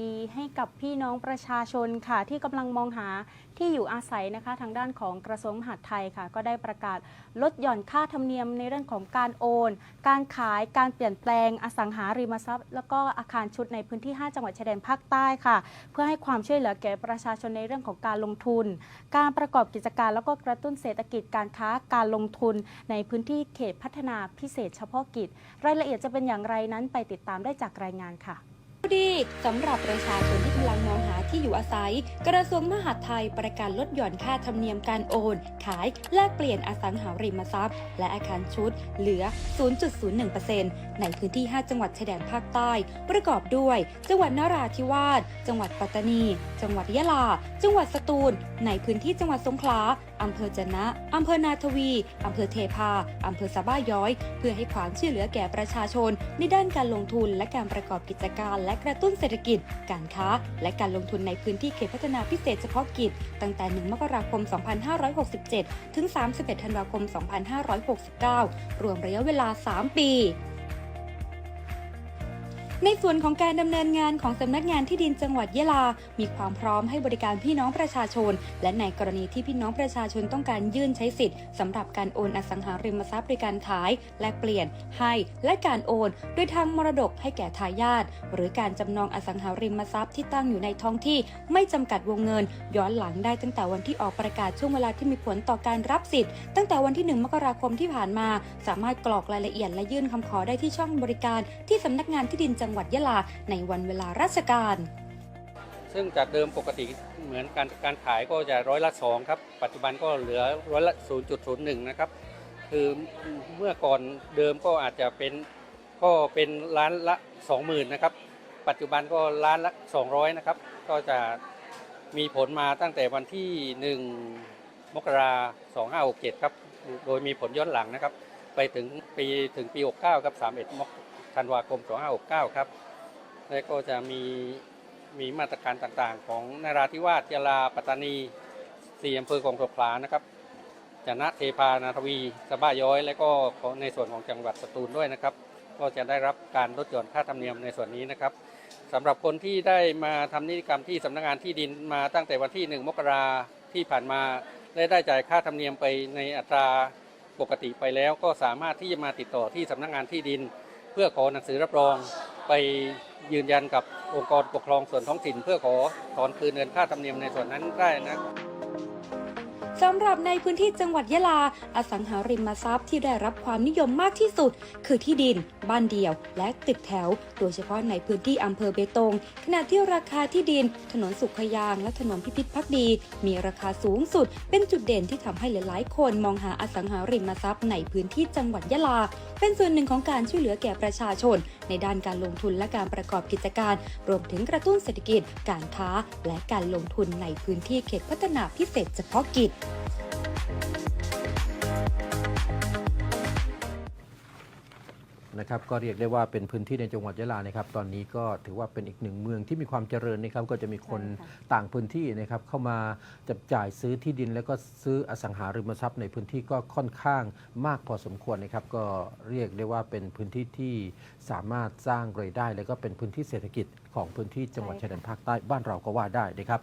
ดีให้กับพี่น้องประชาชนค่ะ ที่กำลังมองหาที่อยู่อาศัยนะคะ ทางด้านของกระทรวงมหาดไทยค่ะ ก็ได้ประกาศลดหย่อนค่าธรรมเนียมในเรื่องของการโอน การขายการเปลี่ยนแปลงอสังหาริมทรัพย์ แล้วก็อาคารชุดในพื้นที่ 5 จังหวัดชายแดนภาคใต้ค่ะ เพื่อให้ความช่วยเหลือแก่ประชาชนในเรื่องของการลงทุน การประกอบกิจการแล้วก็กระตุ้นเศรษฐกิจการค้าการลงทุน ในพื้นที่เขตพัฒนาพิเศษเฉพาะกิจ รายละเอียดจะเป็นอย่างไรนั้นไปติดตามได้จากรายงานค่ะ ดีสำหรับประชาชนที่กำลังมองหาที่อยู่อาศัย กระทรวงมหาดไทยประกาศลดหย่อนค่าธรรมเนียมการโอน ขาย แลกเปลี่ยนอสังหาริมทรัพย์ และอาคารชุด เหลือ 0.01%ในพื้นที่ 5 จังหวัดชายแดนภาคใต้ ประกอบด้วย จังหวัดนราธิวาส จังหวัดปัตตานี จังหวัดยะลา จังหวัดสตูล ในพื้นที่จังหวัดสงขลาอำเภอจะนะอำเภอนาทวี อำเภอเทพา อำเภอสะบ้าย้อย เพื่อให้ความช่วยเหลือแก่ประชาชน ในด้านการลงทุนและการประกอบกิจการและกระตุ้นเศรษฐกิจ การค้า และการลงทุนในพื้นที่เขตพัฒนาพิเศษเฉพาะกิจ ตั้งแต่ 1 มกราคม 2567 ถึง 31 ธันวาคม 2569 รวมระยะเวลา 3 ปี ในส่วนของการดำเนินงานของสำนักงานที่ดินจังหวัดยะลา มีความพร้อมให้บริการพี่น้องประชาชน และในกรณีที่พี่น้องประชาชนต้องการยื่นใช้สิทธิ์สำหรับการโอนอสังหาริมทรัพย์โดยการขาย แลกเปลี่ยน ให้และการโอน โดยทางมรดกให้แก่ทายาทหรือการจำนองอสังหาริมทรัพย์ที่ตั้งอยู่ในท้องที่ ไม่จำกัดวงเงิน ย้อนหลังได้ตั้งแต่วันที่ออกประกาศช่วงเวลาที่มีผลต่อการรับสิทธิ์ตั้งแต่วันที่ 1 มกราคมที่ผ่านมา สามารถกรอกรายละเอียดและยื่นคำขอได้ที่ช่องบริการที่สำนักงานที่ดินจังังหวัดยะลาในวันเวลาราชการ ซึ่งจากเดิมปกติเหมือนการการขายก็จะร้อยละสองครับ ปัจจุบันก็เหลือร้อยละ 0.01 นะครับ คือเมื่อก่อนเดิมก็อาจจะเป็นก็เป็นล้านละ 20,000นะครับ ปัจจุบันก็ล้านละ 200นะครับ ก็จะมีผลมาตั้งแต่วันที่ 1 มกราคม2567 ครับ โดยมีผลย้อนหลังนะครับ ไปถึงปีถึงปี 69 ครับ 31มก ธันวาคม 2569 ครับ และก็จะมีมีมาตรการต่างๆ ของนราธิวาสยาลาปัตตานีสี่อำเภอของสงขลานะครับจนะเทพานาทวีสะบ้าย้อย และก็ในส่วนของจังหวัดสตูลด้วยนะครับ ก็จะได้รับการลดหย่อนค่าธรรมเนียมในส่วนนี้นะครับสำหรับคนที่ได้มาทำนิติกรรมที่สำนักงานที่ดินมาตั้งแต่วันที่ 1 มกราที่ผ่านมาและได้จ่ายค่าธรรมเนียมไปในอัตราปกติไปแล้ว ก็สามารถที่จะมาติดต่อที่สำนักงานที่ดิน พื่อขอหนังสือรับรองไปยืนยันกับองค์กรปกครองส่วนท้องถิ่น เพื่อขอถอนคืนเงินค่าธรรมเนียมในส่วนนั้นได้นะ สำหรับในพื้นที่จังหวัดยะลา อสังหาริมทรัพย์ที่ได้รับความนิยมมากที่สุด คือที่ดิน บ้านเดี่ยว และตึกแถว โดยเฉพาะในพื้นที่อำเภอเบตง ขณะที่ราคาที่ดิน ถนนสุขยาง และถนนพิพิธพักดี มีราคาสูงสุด เป็นจุดเด่นที่ทำให้หลายๆ คนมองหาอสังหาริมทรัพย์ในพื้นที่จังหวัดยะลา เป็นส่วนหนึ่งของการช่วยเหลือแก่ประชาชน ในด้านการลงทุนและการประกอบกิจการ รวมถึงกระตุ้นเศรษฐกิจ การค้า และการลงทุนในพื้นที่เขตพัฒนาพิเศษเฉพาะกิจ นะครับก็เรียกได้ว่าเป็นพื้นที่ในจังหวัดยะลานะครับตอนนี้ก็ถือว่าเป็นอีกหนึ่งเมืองที่มีความเจริญนะครับก็จะมีคนต่างพื้นที่นะครับเข้ามาจับจ่ายซื้อที่ดิน แล้วก็ซื้ออสังหาริมทรัพย์ในพื้นที่ก็ค่อนข้างมากพอสมควรนะครับก็เรียกได้ว่าเป็นพื้นที่ที่สามารถสร้างรายได้ แล้วก็เป็นพื้นที่เศรษฐกิจของพื้นที่จังหวัดชายแดนภาคใต้บ้านเราก็ว่าได้นะครับ